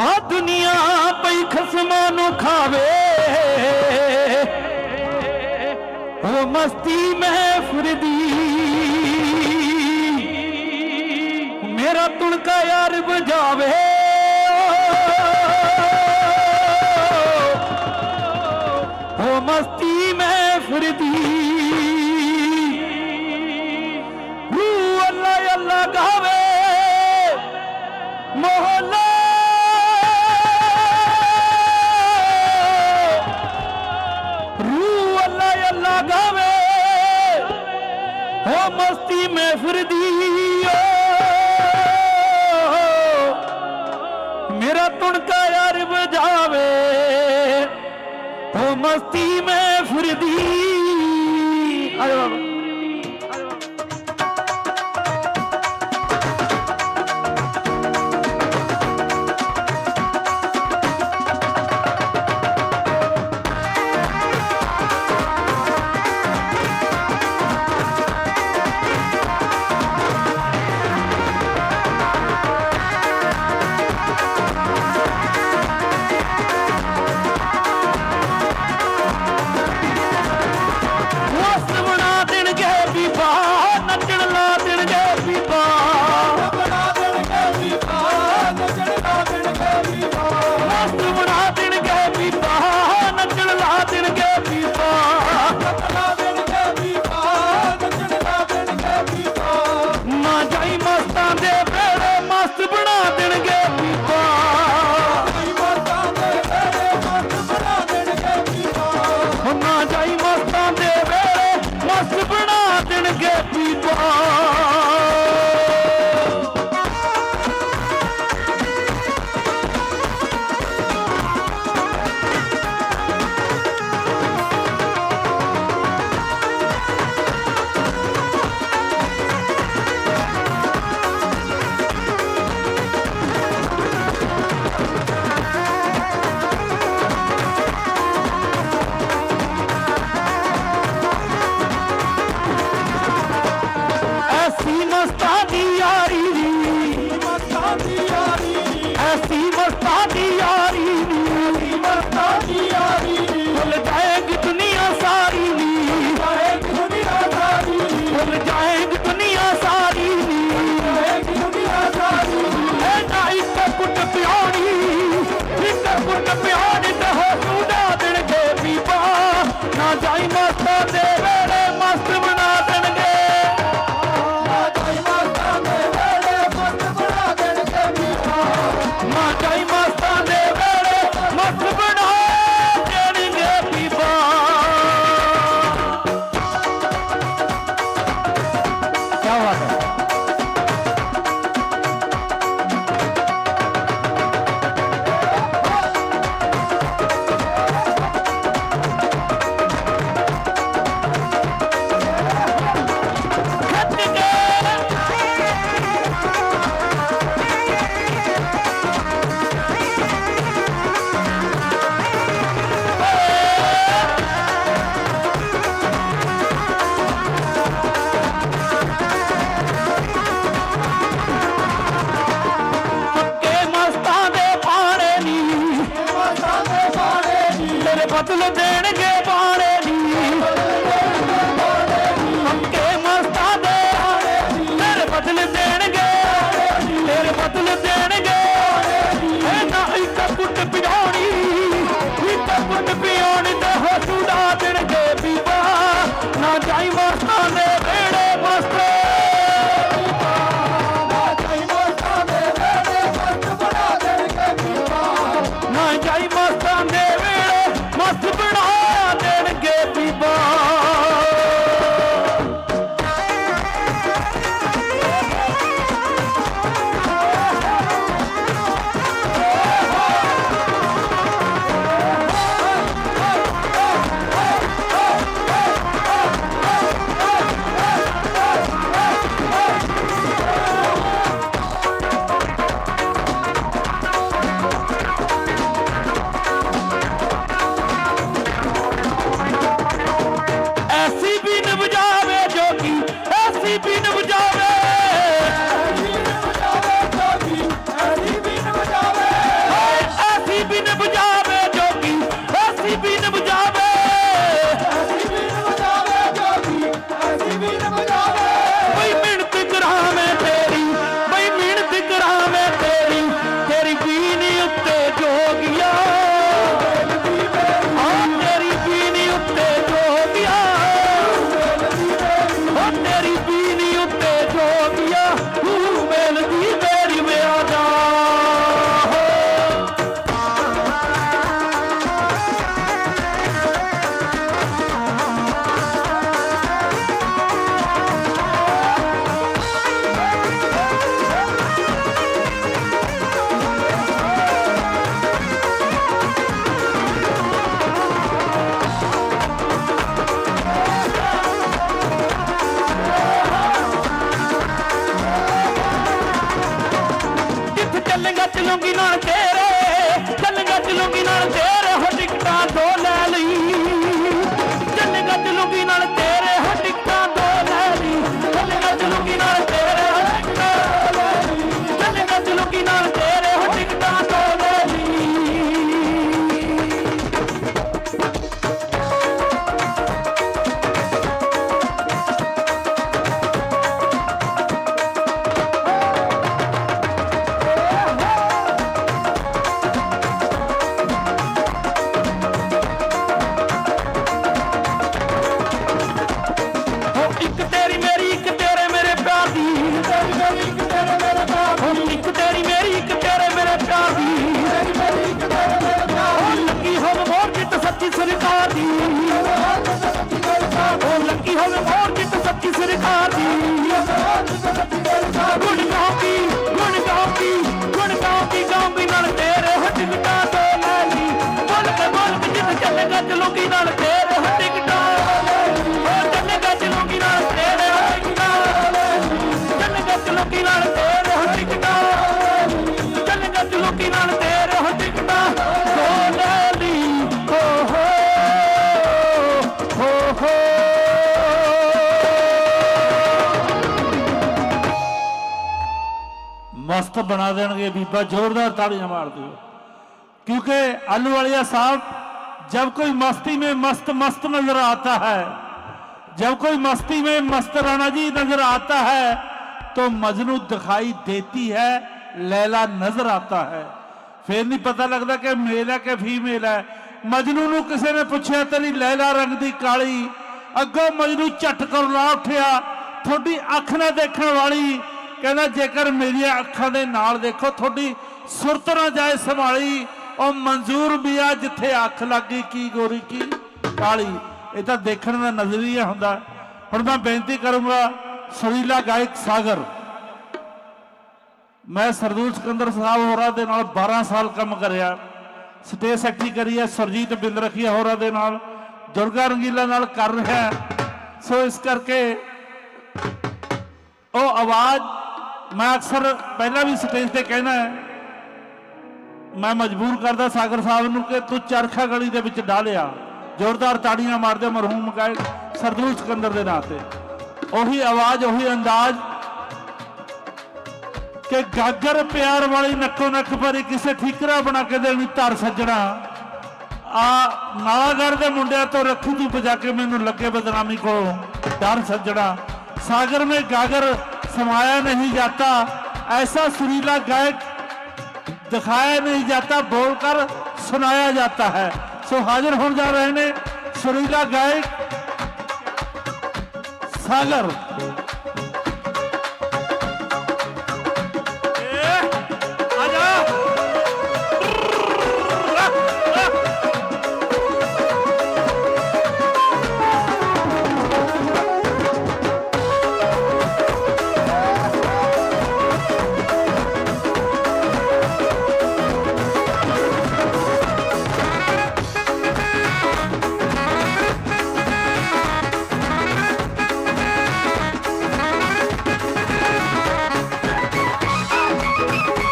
ਆ ਦੁਨੀਆ ਪਈ ਖਸਮਾਂ ਨੂੰ ਖਾਵੇ। ਉਹ ਮਸਤੀ ਮਹਿਫਰਦੀ ਮੇਰਾ ਤੁਣਕਾ ਯਾਰ ਬਜਾਵੇ ਗਾਵੇ ਹੋ ਮਸਤੀ ਮਹਿਫਰ ਦੀ ਮੇਰਾ ਤੁਣਕਾ ਯਾਰ ਵਜਾਵੇ। ਹੋ ਮਸਤੀ ਮੈਂ ਦੀ ਅਰੇ ਬਾਬਾ। ਐਸੀ ਮਸਤਾਨੀ ਯਾਰੀ ਦੀ ਮਸਤਾਨੀ ਯਾਰੀ ਐਸੀ ਮਸਤਾਨੀ ਯਾਰੀ ਦੀ ਮਸਤਾਨੀ ਯਾਰੀ ਭੁੱਲ ਜਾਏਗੀ ਦੁਨੀਆ ਸਾਰੀ ਦੀ ਜਾਏਗੀ ਦੁਨੀਆ ਸਾਰੀ ਭੁੱਲ ਜਾਏਗੀ ਦੁਨੀਆ ਸਾਰੀ ਦੀ ਜਾਏਗੀ ਦੁਨੀਆ ਸਾਰੀ ਐ ਨਾ ਇੱਕ ਕੁੱਟ ਪਿਆਣੀ ਇੱਕ ਕੁੱਟ ਪਿਆਣੀ Dinner. ਮਸਤ ਬਣਾ ਦੇਣਗੇ ਬੀਬਾ ਜ਼ੋਰਦਾਰ ਤਾੜੀਆਂ ਮਾਰਦੇ ਦਿਓ ਕਿਉਂਕਿ ਆਲੂ ਵਾਲਿਆ ਸਾਹਿਬ जब कोई मस्ती में मस्त मस्त नजर आता है जब कोई मस्ती में मस्त राणा जी नजर आता है तो मजनू दिखाई देती है लैला नजर आता है फिर नहीं पता लगता कि मेल है कि फीमेल है ਮਜਨੂ ਨੂੰ ਕਿਸੇ ਨੇ ਪੁੱਛਿਆ ਤੇਰੀ ਲੈਲਾ ਰੰਗ ਦੀ ਕਾਲੀ ਅੱਗੋਂ ਮਜਨੂ ਝਟ ਕਰ ਲਾ ਉੱਠਿਆ ਤੁਹਾਡੀ ਅੱਖ ਨਾਲ ਦੇਖਣ ਵਾਲੀ ਕਹਿੰਦਾ ਜੇਕਰ ਮੇਰੀਆਂ ਅੱਖਾਂ ਦੇ ਨਾਲ ਦੇਖੋ ਤੁਹਾਡੀ ਸੁਰਤ ਨਾ ਜਾਏ ਸੰਭਾਲੀ ਉਹ ਮਨਜ਼ੂਰ ਵੀ ਆ ਜਿੱਥੇ ਅੱਖ ਲੱਗੀ, ਕੀ ਗੋਰੀ, ਕੀ ਕਾਲੀ। ਇਹ ਤਾਂ ਦੇਖਣ ਦਾ ਨਜ਼ਰੀਆ ਹੁੰਦਾ। ਹੁਣ ਮੈਂ ਬੇਨਤੀ ਕਰੂੰਗਾ, ਸੁਰੀਲਾ ਗਾਇਕ ਸਾਗਰ। ਮੈਂ ਸਰਦੂਲ ਸਿਕੰਦਰ ਸਾਹਿਬ ਹੋਰਾਂ ਦੇ ਨਾਲ 12 ਸਾਲ ਕੰਮ ਕਰਿਆ। ਸਟੇਜ ਸੈਕਟਰੀ ਕਰੀ ਹੈ ਸਰਜੀਤ ਬਿੰਦਰਖੀਆ ਹੋਰਾਂ ਦੇ ਨਾਲ। ਦੁਰਗਾ ਰੰਗੀਲਾ ਨਾਲ ਕਰ ਰਿਹਾ ਸੋ ਇਸ ਕਰਕੇ ਉਹ ਆਵਾਜ਼ ਮੈਂ ਅਕਸਰ ਪਹਿਲਾਂ ਵੀ ਸਟੇਜ ਤੇ ਕਹਿਣਾ ਹੈ। ਮੈਂ ਮਜਬੂਰ ਕਰਦਾ ਸਾਗਰ ਸਾਹਿਬ ਨੂੰ ਕਿ ਤੂੰ ਚਰਖਾ ਗਲੀ ਦੇ ਵਿੱਚ ਡਾਲਿਆ। ਜ਼ੋਰਦਾਰ ਤਾੜੀਆਂ ਮਾਰਦੇ ਮਰਹੂਮ ਗਾਇਕ ਸਰਦੂਲ ਸਿਕੰਦਰ ਦੇ ਨਾਂ ਤੇ। ਉਹੀ ਆਵਾਜ਼, ਉਹੀ ਅੰਦਾਜ਼ ਕਿ ਗਾਗਰ ਪਿਆਰ ਵਾਲੀ ਨੱਕੋ ਨੱਕ ਪਰ ਕਿਸੇ ਠੀਕਰਾ ਬਣਾ ਕੇ ਦੇਣੀ ਧਰ ਸੱਜਣਾ। ਆ ਨਾਗਰ ਦੇ ਮੁੰਡਿਆਂ ਤੋਂ ਰੱਖੂ ਤੂੰ ਬਜਾ ਕੇ ਮੈਨੂੰ ਲੱਗੇ ਬਦਨਾਮੀ ਕੋਲੋਂ ਡਰ ਸੱਜਣਾ। ਸਾਗਰ ਮੇ ਗਾਗਰ ਸਮਾਇਆ ਨਹੀਂ ਜਾਂਦਾ ਐਸਾ ਸੁਰੀਲਾ ਗਾਇਕ दिखाया नहीं जाता बोलकर सुनाया जाता है सो हाजिर होने जा रहे ने सुरीला गायक सागर